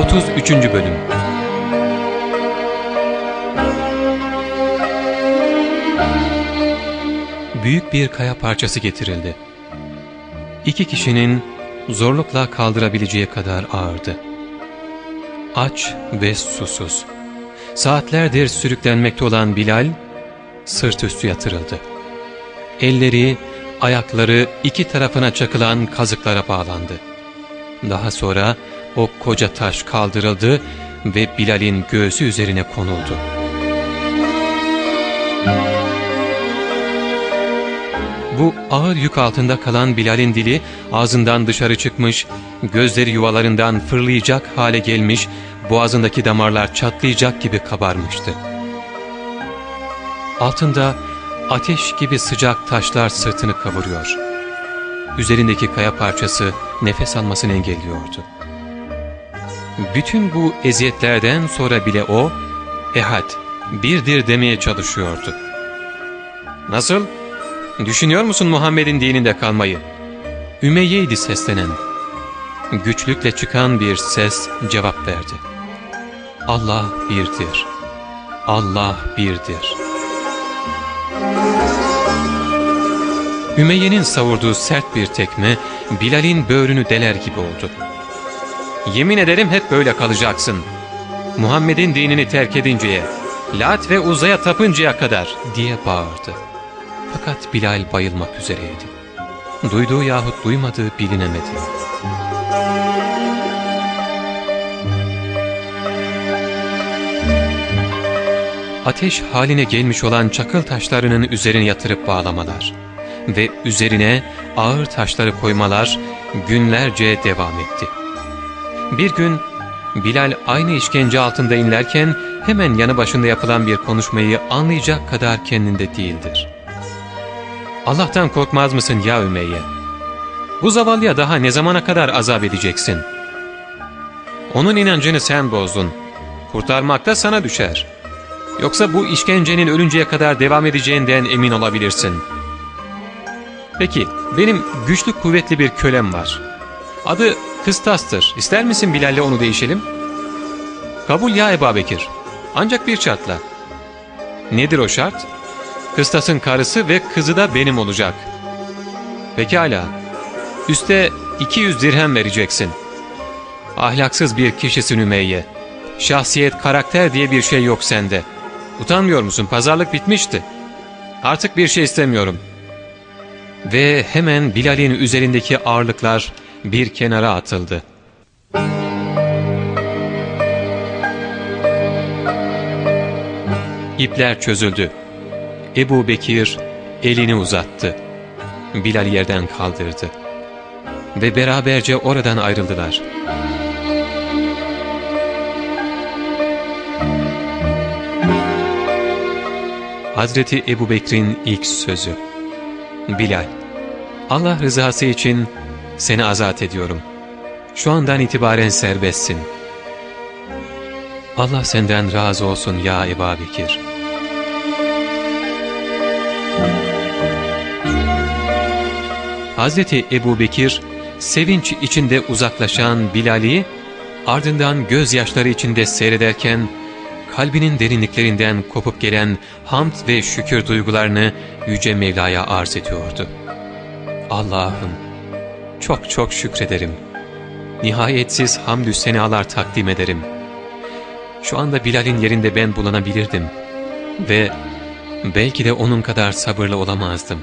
33. Bölüm Büyük bir kaya parçası getirildi. İki kişinin zorlukla kaldırabileceği kadar ağırdı. Aç ve susuz. Saatlerdir sürüklenmekte olan Bilal, sırt üstü yatırıldı. Elleri, ayakları iki tarafına çakılan kazıklara bağlandı. Daha sonra o koca taş kaldırıldı ve Bilal'in göğsü üzerine konuldu. Bu ağır yük altında kalan Bilal'in dili ağzından dışarı çıkmış, gözleri yuvalarından fırlayacak hale gelmiş, boğazındaki damarlar çatlayacak gibi kabarmıştı. Altında ateş gibi sıcak taşlar sırtını kavuruyor. Üzerindeki kaya parçası nefes almasını engelliyordu. Bütün bu eziyetlerden sonra bile o, ehad, birdir demeye çalışıyordu. ''Nasıl? Düşünüyor musun Muhammed'in dininde kalmayı?'' Ümeyye'ydi seslenen. Güçlükle çıkan bir ses cevap verdi. Allah birdir. Allah birdir. Ümeyye'nin savurduğu sert bir tekme Bilal'in böğrünü deler gibi oldu. Yemin ederim hep böyle kalacaksın. Muhammed'in dinini terk edinceye, Lat ve Uzay'a tapıncaya kadar diye bağırdı. Fakat Bilal bayılmak üzereydi. Duyduğu yahut duymadığı bilinemedi. Ateş haline gelmiş olan çakıl taşlarının üzerine yatırıp bağlamalar ve üzerine ağır taşları koymalar günlerce devam etti. Bir gün Bilal aynı işkence altında inlerken hemen yanı başında yapılan bir konuşmayı anlayacak kadar kendinde değildir. Allah'tan korkmaz mısın ya Ümeyye? Bu zavallıya daha ne zamana kadar azap edeceksin? Onun inancını sen bozdun. Kurtarmak da sana düşer. Yoksa bu işkencenin ölünceye kadar devam edeceğinden emin olabilirsin. Peki, benim güçlü kuvvetli bir kölem var. Adı Kıstas'tır. İster misin Bilal'le onu değişelim? Kabul ya Ebu Bekir. Ancak bir şartla. Nedir o şart? Kıstas'ın karısı ve kızı da benim olacak. Pekala. Üste 200 dirhem vereceksin. Ahlaksız bir kişisin Ümeyye. Şahsiyet, karakter diye bir şey yok sende. Utanmıyor musun? Pazarlık bitmişti. Artık bir şey istemiyorum. Ve hemen Bilal'in üzerindeki ağırlıklar bir kenara atıldı. İpler çözüldü. Ebu Bekir elini uzattı. Bilal yerden kaldırdı. Ve beraberce oradan ayrıldılar. Hazreti Ebu Bekir'in ilk sözü. Bilal, Allah rızası için seni azat ediyorum. Şu andan itibaren serbestsin. Allah senden razı olsun ya Ebu Bekir. Hazreti Ebu Bekir, sevinç içinde uzaklaşan Bilal'i, ardından gözyaşları içinde seyrederken, kalbinin derinliklerinden kopup gelen hamd ve şükür duygularını Yüce Mevla'ya arz ediyordu. Allah'ım, çok çok şükrederim. Nihayetsiz hamdü senalar takdim ederim. Şu anda Bilal'in yerinde ben bulunabilirdim. Ve belki de onun kadar sabırlı olamazdım.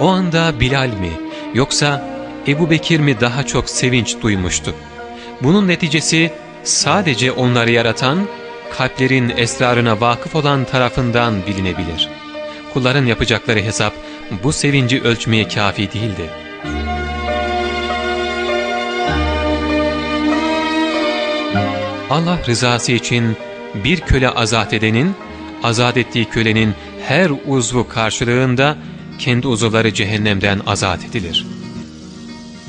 O anda Bilal mi yoksa Ebu Bekir mi daha çok sevinç duymuştu? Bunun neticesi sadece onları yaratan, kalplerin esrarına vakıf olan tarafından bilinebilir. Kulların yapacakları hesap bu sevinci ölçmeye kafi değildi. Allah rızası için bir köle azat edenin, azat ettiği kölenin her uzvu karşılığında kendi uzuvları cehennemden azat edilir.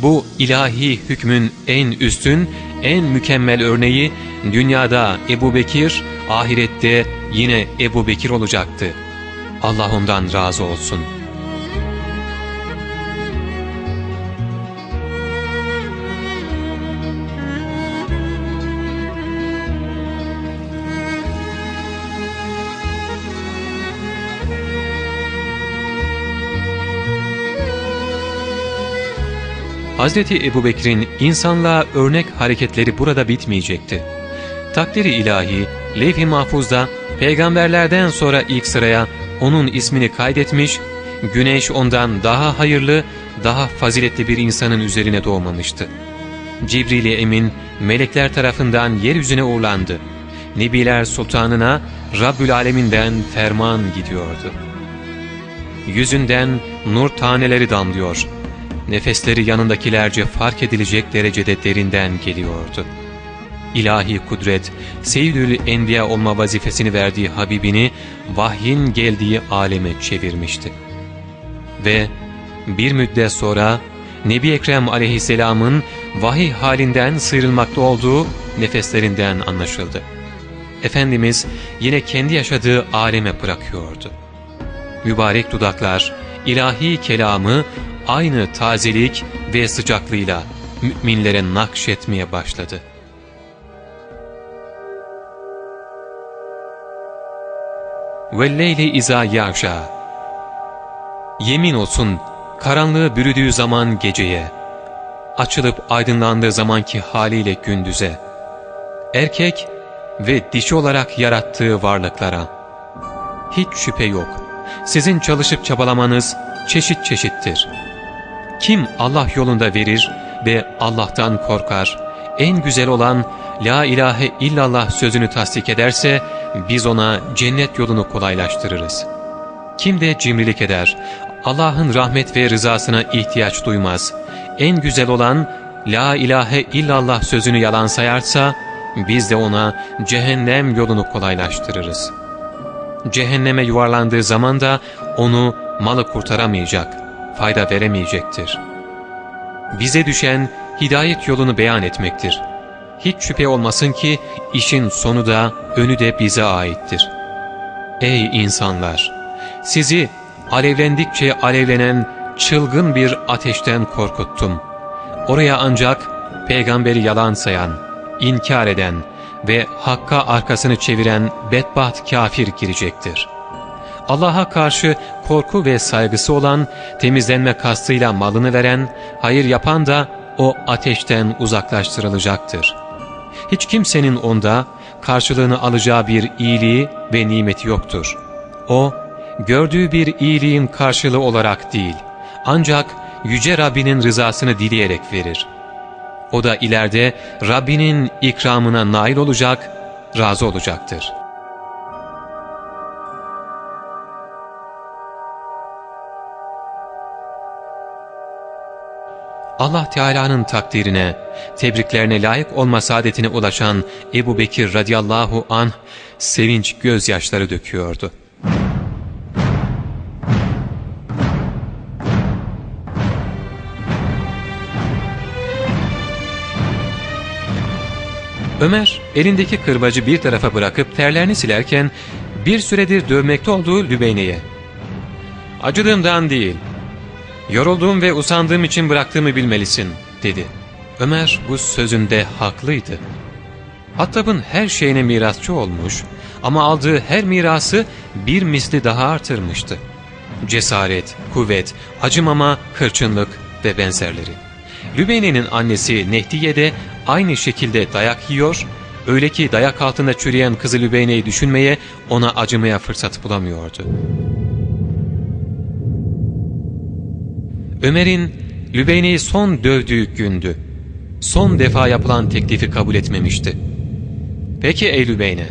Bu ilahi hükmün en üstün, en mükemmel örneği dünyada Ebu Bekir, ahirette yine Ebu Bekir olacaktı. Allah ondan razı olsun. Hz. Ebu Bekir'in insanlığa örnek hareketleri burada bitmeyecekti. Takdiri ilahi, levh-i mahfuzda peygamberlerden sonra ilk sıraya onun ismini kaydetmiş, güneş ondan daha hayırlı, daha faziletli bir insanın üzerine doğmamıştı. Cibril-i Emin melekler tarafından yeryüzüne uğurlandı. Nebiler Sultanına Rabbül Alemin'den ferman gidiyordu. Yüzünden nur taneleri damlıyor. Nefesleri yanındakilerce fark edilecek derecede derinden geliyordu. İlahi kudret, Seyyidül Enbiya olma vazifesini verdiği Habibini vahyin geldiği aleme çevirmişti. Ve bir müddet sonra Nebi Ekrem aleyhisselamın vahiy halinden sıyrılmakta olduğu nefeslerinden anlaşıldı. Efendimiz yine kendi yaşadığı aleme bırakıyordu. Mübarek dudaklar, ilahi kelamı aynı tazelik ve sıcaklığıyla müminlere nakşetmeye başladı. وَالْلَيْلِ اِذَا يَعْشَى Yemin olsun karanlığı bürüdüğü zaman geceye, açılıp aydınlandığı zamanki haliyle gündüze, erkek ve dişi olarak yarattığı varlıklara. Hiç şüphe yok, sizin çalışıp çabalamanız çeşit çeşittir. Kim Allah yolunda verir ve Allah'tan korkar, en güzel olan La ilahe illallah sözünü tasdik ederse, biz ona cennet yolunu kolaylaştırırız. Kim de cimrilik eder, Allah'ın rahmet ve rızasına ihtiyaç duymaz. En güzel olan La ilahe illallah sözünü yalan sayarsa, biz de ona cehennem yolunu kolaylaştırırız. Cehenneme yuvarlandığı zaman da onu malı kurtaramayacak, fayda veremeyecektir. Bize düşen hidayet yolunu beyan etmektir. Hiç şüphe olmasın ki işin sonu da önü de bize aittir. Ey insanlar! Sizi alevlendikçe alevlenen çılgın bir ateşten korkuttum. Oraya ancak peygamberi yalan sayan, inkar eden ve hakka arkasını çeviren bedbaht kafir girecektir. Allah'a karşı korku ve saygısı olan, temizlenme kastıyla malını veren, hayır yapan da o ateşten uzaklaştırılacaktır. Hiç kimsenin onda karşılığını alacağı bir iyiliği ve nimeti yoktur. O, gördüğü bir iyiliğin karşılığı olarak değil, ancak Yüce Rabbinin rızasını dileyerek verir. O da ileride Rabbinin ikramına nail olacak, razı olacaktır. Allah Teala'nın takdirine, tebriklerine layık olma saadetine ulaşan Ebu Bekir radıyallahu anh sevinç gözyaşları döküyordu. Ömer elindeki kırbacı bir tarafa bırakıp terlerini silerken bir süredir dövmekte olduğu Lübeyne'ye ''Acıdığımdan değil, yorulduğum ve usandığım için bıraktığımı bilmelisin.'' dedi. Ömer bu sözünde haklıydı. Hattab'ın her şeyine mirasçı olmuş ama aldığı her mirası bir misli daha artırmıştı. Cesaret, kuvvet, acımama, hırçınlık ve benzerleri. Lübeyne'nin annesi Nehdiye de aynı şekilde dayak yiyor, öyle ki dayak altında çürüyen kızı Lübeyne'yi düşünmeye, ona acımaya fırsat bulamıyordu. Ömer'in Lübeyne'yi son dövdüğü gündü. Son defa yapılan teklifi kabul etmemişti. ''Peki ey Lübeyne,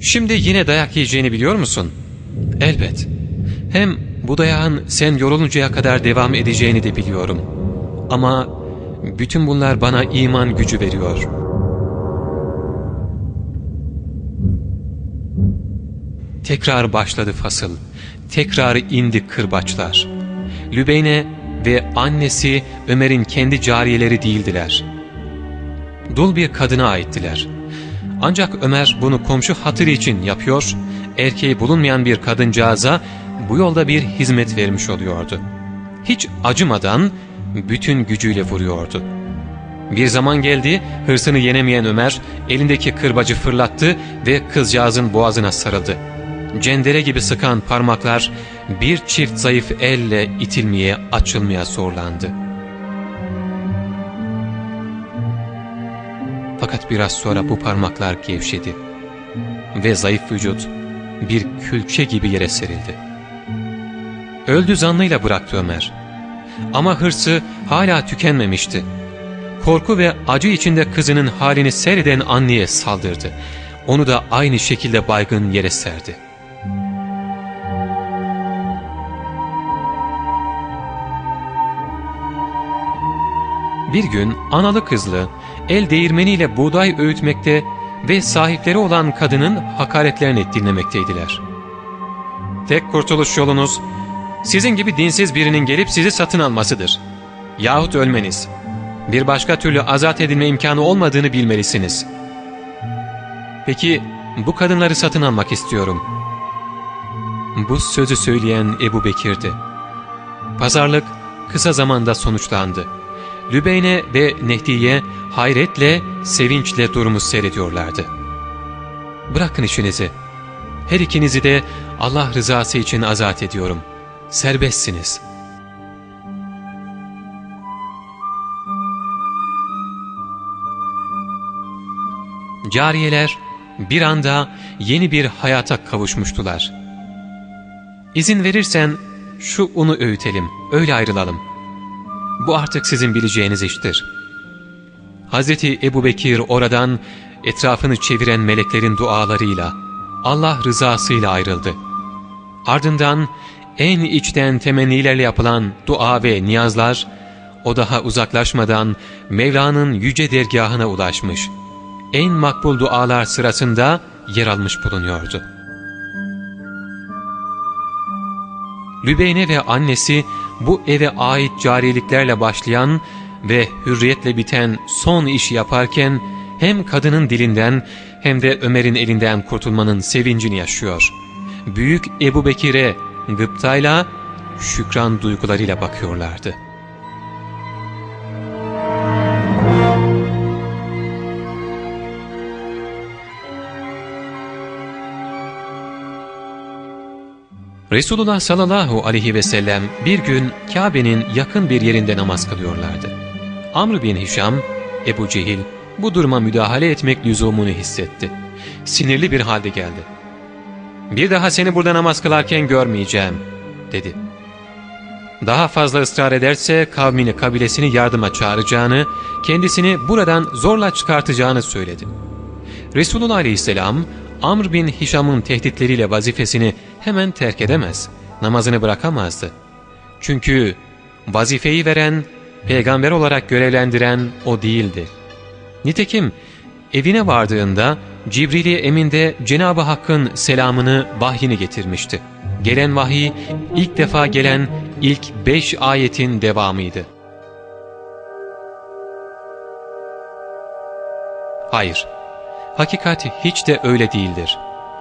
şimdi yine dayak yiyeceğini biliyor musun?'' ''Elbet. Hem bu dayağın sen yoruluncaya kadar devam edeceğini de biliyorum. Ama bütün bunlar bana iman gücü veriyor. Tekrar başladı fasıl. Tekrar indi kırbaçlar. Lübeyne ve annesi Ömer'in kendi cariyeleri değildiler. Dul bir kadına aittiler. Ancak Ömer bunu komşu hatırı için yapıyor, erkeği bulunmayan bir kadıncağıza bu yolda bir hizmet vermiş oluyordu. Hiç acımadan bütün gücüyle vuruyordu. Bir zaman geldi, hırsını yenemeyen Ömer elindeki kırbacı fırlattı ve kızcağızın boğazına sarıldı cendere gibi sıkan parmaklar bir çift zayıf elle itilmeye, açılmaya zorlandı. Fakat biraz sonra bu parmaklar gevşedi ve zayıf vücut bir külçe gibi yere serildi. Öldü zannıyla bıraktı Ömer. Ama hırsı hala tükenmemişti. Korku ve acı içinde kızının halini seyreden anneye saldırdı. Onu da aynı şekilde baygın yere serdi. Bir gün analı kızlı el değirmeniyle buğday öğütmekte ve sahipleri olan kadının hakaretlerini dinlemekteydiler. Tek kurtuluş yolunuz sizin gibi dinsiz birinin gelip sizi satın almasıdır. Yahut ölmeniz. Bir başka türlü azat edilme imkanı olmadığını bilmelisiniz. Peki bu kadınları satın almak istiyorum. Bu sözü söyleyen Ebu Bekir'di. Pazarlık kısa zamanda sonuçlandı. Lübeyne ve Nehdiye hayretle, sevinçle durumu seyrediyorlardı. Bırakın işinizi. Her ikinizi de Allah rızası için azat ediyorum. Serbestsiniz. Cariyeler bir anda yeni bir hayata kavuşmuştular. İzin verirsen şu unu öğütelim, öyle ayrılalım. Bu artık sizin bileceğiniz iştir.'' Hazreti Ebu Bekir oradan etrafını çeviren meleklerin dualarıyla, Allah rızasıyla ayrıldı. Ardından en içten temennilerle yapılan dua ve niyazlar, o daha uzaklaşmadan Mevla'nın yüce dergahına ulaşmış, en makbul dualar sırasında yer almış bulunuyordu. Lübeyne ve annesi bu eve ait cariliklerle başlayan ve hürriyetle biten son işi yaparken hem kadının dilinden hem de Ömer'in elinden kurtulmanın sevincini yaşıyor. Büyük Ebu Bekir'e gıptayla, şükran duygularıyla bakıyorlardı. Resulullah sallallahu aleyhi ve sellem bir gün Kabe'nin yakın bir yerinde namaz kılıyorlardı. Amr bin Hişam, Ebu Cehil bu duruma müdahale etmek lüzumunu hissetti. Sinirli bir halde geldi. ''Bir daha seni burada namaz kılarken görmeyeceğim.'' dedi. Daha fazla ısrar ederse kavmini kabilesini yardıma çağıracağını, kendisini buradan zorla çıkartacağını söyledi. Resulullah aleyhisselam Amr bin Hişam'ın tehditleriyle vazifesini hemen terk edemez, namazını bırakamazdı. Çünkü vazifeyi veren peygamber olarak görevlendiren o değildi. Nitekim evine vardığında Cibril-i Emin de Cenab-ı Hakk'ın selamını, vahyini getirmişti. Gelen vahiy ilk defa gelen ilk beş ayetin devamıydı. Hayır, hakikat hiç de öyle değildir.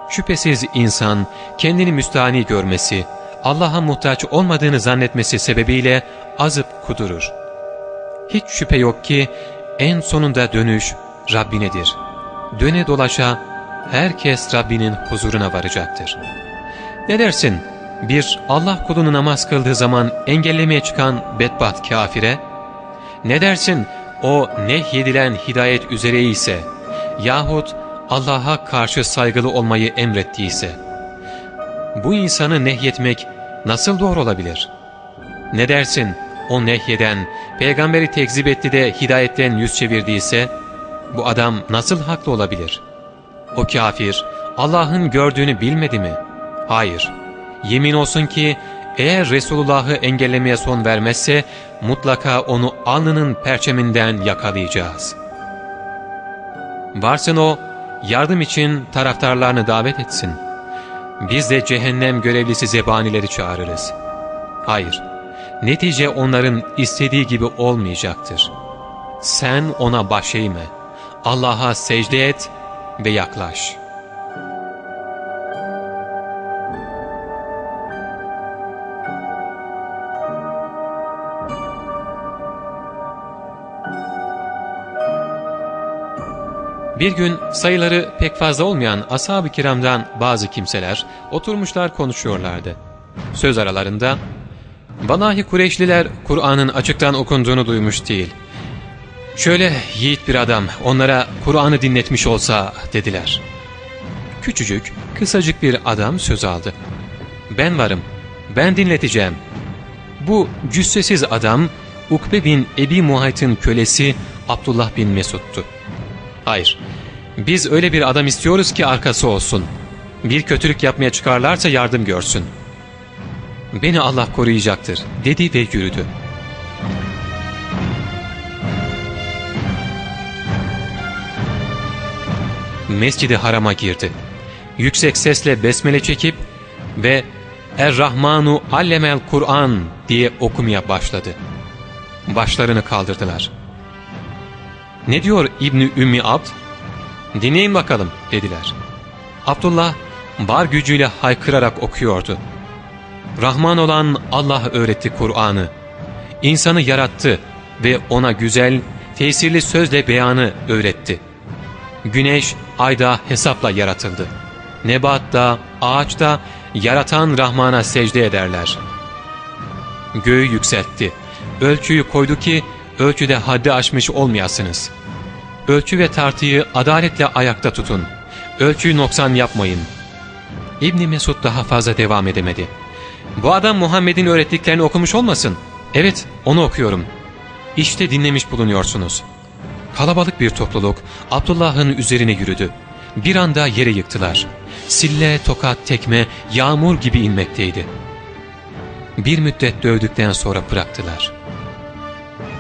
Şüphesiz insan kendini müstahni görmesi, Allah'a muhtaç olmadığını zannetmesi sebebiyle azıp kudurur. Hiç şüphe yok ki en sonunda dönüş Rabbinedir. Döne dolaşa herkes Rabbinin huzuruna varacaktır. Ne dersin bir Allah kulunu namaz kıldığı zaman engellemeye çıkan bedbaht kafire? Ne dersin o nehyedilen hidayet üzere ise yahut Allah'a karşı saygılı olmayı emrettiyse? Bu insanı nehyetmek nasıl doğru olabilir? Ne dersin o nehyeden, peygamberi tekzip etti de hidayetten yüz çevirdiyse, bu adam nasıl haklı olabilir? O kafir, Allah'ın gördüğünü bilmedi mi? Hayır. Yemin olsun ki, eğer Resulullah'ı engellemeye son vermezse, mutlaka onu alnının perçeminden yakalayacağız. Varsın o, yardım için taraftarlarını davet etsin. Biz de cehennem görevlisi zebanileri çağırırız. Hayır, netice onların istediği gibi olmayacaktır. Sen ona baş eğme, Allah'a secde et ve yaklaş. Bir gün sayıları pek fazla olmayan ashab-ı kiramdan bazı kimseler oturmuşlar konuşuyorlardı. Söz aralarında Vallahi Kureyşliler Kur'an'ın açıktan okunduğunu duymuş değil. Şöyle yiğit bir adam onlara Kur'an'ı dinletmiş olsa dediler. Küçücük, kısacık bir adam söz aldı. Ben varım, ben dinleteceğim. Bu cüssesiz adam Ukbe bin Ebi Muhayt'ın kölesi Abdullah bin Mesud'tu. Hayır, biz öyle bir adam istiyoruz ki arkası olsun. Bir kötülük yapmaya çıkarlarsa yardım görsün. Beni Allah koruyacaktır dedi ve yürüdü. Mescidi Haram'a girdi. Yüksek sesle besmele çekip ve Er-Rahmanu allemel Kur'an diye okumaya başladı. Başlarını kaldırdılar. Ne diyor İbni Ümmi Abd? Dinleyin bakalım dediler. Abdullah bar gücüyle haykırarak okuyordu. Rahman olan Allah öğretti Kur'an'ı. İnsanı yarattı ve ona güzel, tesirli sözle beyanı öğretti. Güneş, ayda hesapla yaratıldı. Nebatta, ağaçta yaratan Rahman'a secde ederler. Göğü yükseltti. Ölçüyü koydu ki ölçüde haddi aşmış olmayasınız. Ölçü ve tartıyı adaletle ayakta tutun. Ölçüyü noksan yapmayın. İbni Mesud daha fazla devam edemedi. Bu adam Muhammed'in öğrettiklerini okumuş olmasın? Evet, onu okuyorum. İşte dinlemiş bulunuyorsunuz. Kalabalık bir topluluk Abdullah'ın üzerine yürüdü. Bir anda yere yıktılar. Sille, tokat, tekme, yağmur gibi inmekteydi. Bir müddet dövdükten sonra bıraktılar.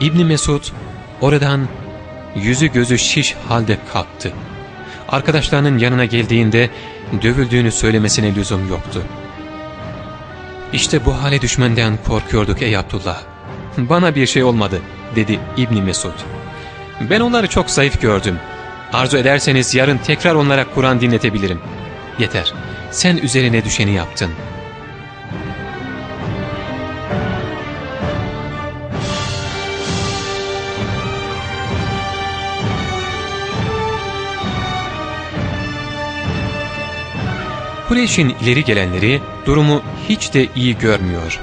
İbni Mesud oradan yüzü gözü şiş halde kalktı. Arkadaşlarının yanına geldiğinde dövüldüğünü söylemesine lüzum yoktu. İşte bu hale düşmenden korkuyorduk ey Abdullah. Bana bir şey olmadı dedi İbni Mesud. Ben onları çok zayıf gördüm. Arzu ederseniz yarın tekrar onlara Kur'an dinletebilirim. Yeter, sen üzerine düşeni yaptın. Kureyş'in ileri gelenleri durumu hiç de iyi görmüyor.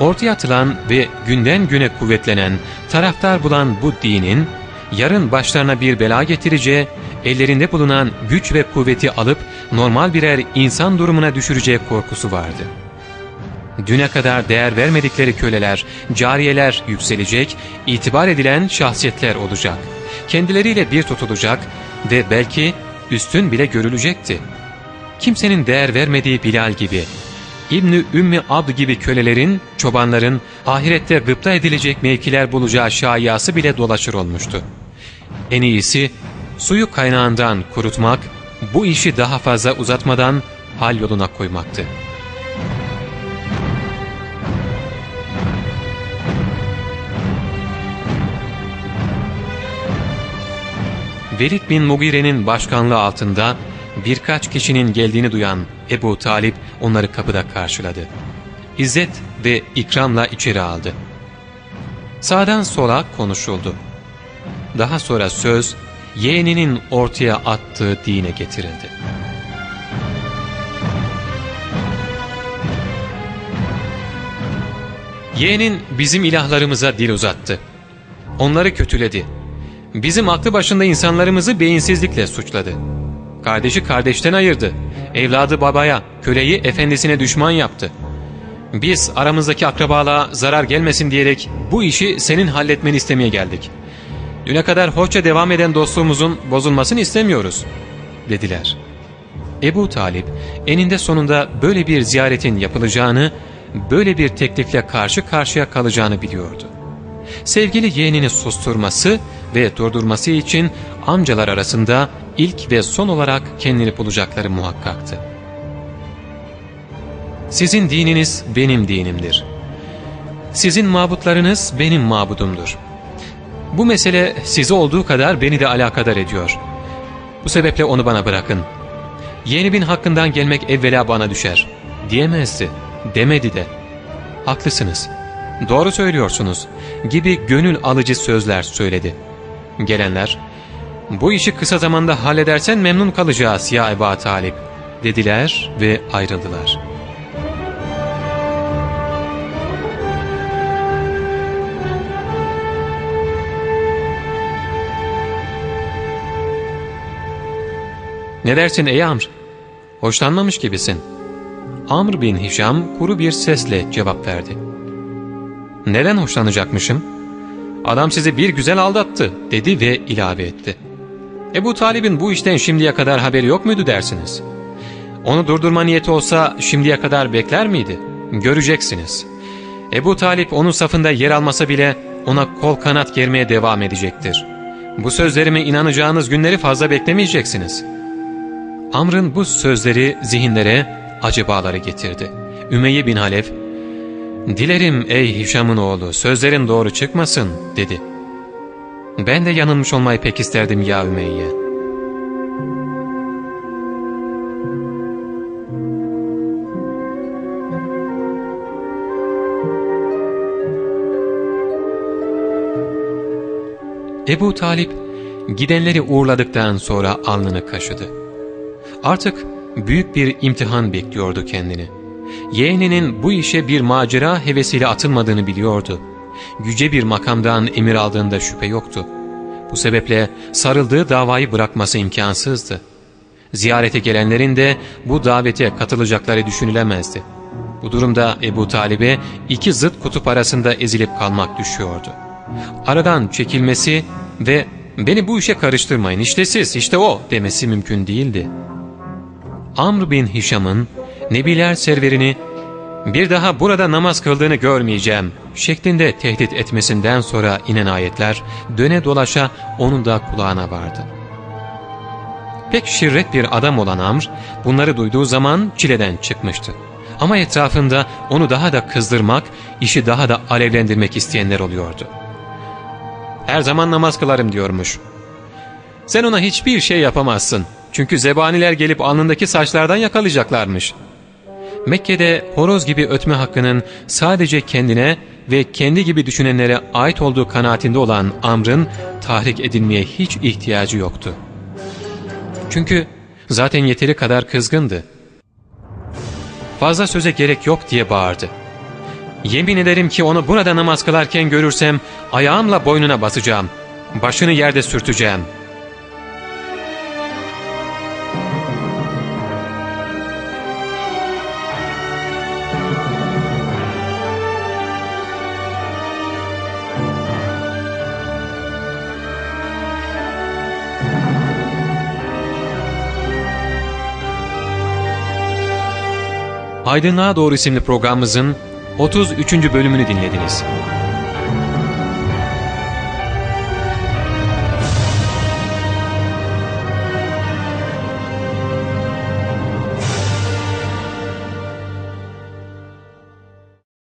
Ortaya atılan ve günden güne kuvvetlenen, taraftar bulan bu dinin, yarın başlarına bir bela getireceği, ellerinde bulunan güç ve kuvveti alıp normal birer insan durumuna düşüreceği korkusu vardı. Düne kadar değer vermedikleri köleler, cariyeler yükselecek, itibar edilen şahsiyetler olacak. Kendileriyle bir tutulacak ve belki üstün bile görülecekti. Kimsenin değer vermediği Bilal gibi, İbni Ümmi Abd gibi kölelerin, çobanların ahirette gıpta edilecek mevkiler bulacağı şayiası bile dolaşır olmuştu. En iyisi suyu kaynağından kurutmak, bu işi daha fazla uzatmadan hal yoluna koymaktı. Velid bin Mugire'nin başkanlığı altında birkaç kişinin geldiğini duyan Ebu Talip onları kapıda karşıladı. İzzet ve ikramla içeri aldı. Sağdan sola konuşuldu. Daha sonra söz yeğeninin ortaya attığı dine getirildi. Yeğenin bizim ilahlarımıza dil uzattı. Onları kötüledi. Bizim aklı başında insanlarımızı beyinsizlikle suçladı. Kardeşi kardeşten ayırdı. Evladı babaya, köleyi efendisine düşman yaptı. Biz aramızdaki akrabalığa zarar gelmesin diyerek bu işi senin halletmeni istemeye geldik. Düne kadar hoşça devam eden dostluğumuzun bozulmasını istemiyoruz, dediler. Ebu Talip eninde sonunda böyle bir ziyaretin yapılacağını, böyle bir teklifle karşı karşıya kalacağını biliyordu. Sevgili yeğenini susturması ve durdurması için amcalar arasında ilk ve son olarak kendini bulacakları muhakkaktı. Sizin dininiz benim dinimdir. Sizin mabutlarınız benim mabudumdur. Bu mesele sizi olduğu kadar beni de alakadar ediyor. Bu sebeple onu bana bırakın. Yeni bin hakkından gelmek evvela bana düşer. Diyemezdi, demedi de. Haklısınız, doğru söylüyorsunuz gibi gönül alıcı sözler söyledi. Gelenler, ''Bu işi kısa zamanda halledersen memnun kalacağız ya Eba Talip.'' dediler ve ayrıldılar. ''Ne dersin ey Amr? Hoşlanmamış gibisin.'' Amr bin Hişam kuru bir sesle cevap verdi. ''Neden hoşlanacakmışım? Adam sizi bir güzel aldattı.'' dedi ve ilave etti. Ebu Talib'in bu işten şimdiye kadar haberi yok muydu dersiniz? Onu durdurma niyeti olsa şimdiye kadar bekler miydi? Göreceksiniz. Ebu Talip onun safında yer almasa bile ona kol kanat germeye devam edecektir. Bu sözlerime inanacağınız günleri fazla beklemeyeceksiniz. Amr'ın bu sözleri zihinlere acı bağları getirdi. Ümeyye bin Halef, ''Dilerim ey Hişam'ın oğlu sözlerin doğru çıkmasın.'' dedi. ''Ben de yanılmış olmayı pek isterdim ya Ümeyye.'' Ebu Talip gidenleri uğurladıktan sonra alnını kaşıdı. Artık büyük bir imtihan bekliyordu kendini. Yeğeninin bu işe bir macera hevesiyle atılmadığını biliyordu. Yüce bir makamdan emir aldığında şüphe yoktu. Bu sebeple sarıldığı davayı bırakması imkansızdı. Ziyarete gelenlerin de bu davete katılacakları düşünülemezdi. Bu durumda Ebu Talib'e iki zıt kutup arasında ezilip kalmak düşüyordu. Aradan çekilmesi ve beni bu işe karıştırmayın işte siz işte o demesi mümkün değildi. Amr bin Hişam'ın Nebiler serverini bir daha burada namaz kıldığını görmeyeceğim şeklinde tehdit etmesinden sonra inen ayetler döne dolaşa onun da kulağına vardı. Pek şirret bir adam olan Amr bunları duyduğu zaman çileden çıkmıştı. Ama etrafında onu daha da kızdırmak, işi daha da alevlendirmek isteyenler oluyordu. Her zaman namaz kılarım diyormuş. Sen ona hiçbir şey yapamazsın. Çünkü zebaniler gelip alnındaki saçlardan yakalayacaklarmış. Mekke'de horoz gibi ötme hakkının sadece kendine ve kendi gibi düşünenlere ait olduğu kanaatinde olan Amr'ın tahrik edilmeye hiç ihtiyacı yoktu. Çünkü zaten yeteri kadar kızgındı. Fazla söze gerek yok diye bağırdı. Yemin ederim ki onu burada namaz kılarken görürsem ayağımla boynuna basacağım. Başını yerde sürteceğim. Aydınlığa Doğru isimli programımızın 33. bölümünü dinlediniz.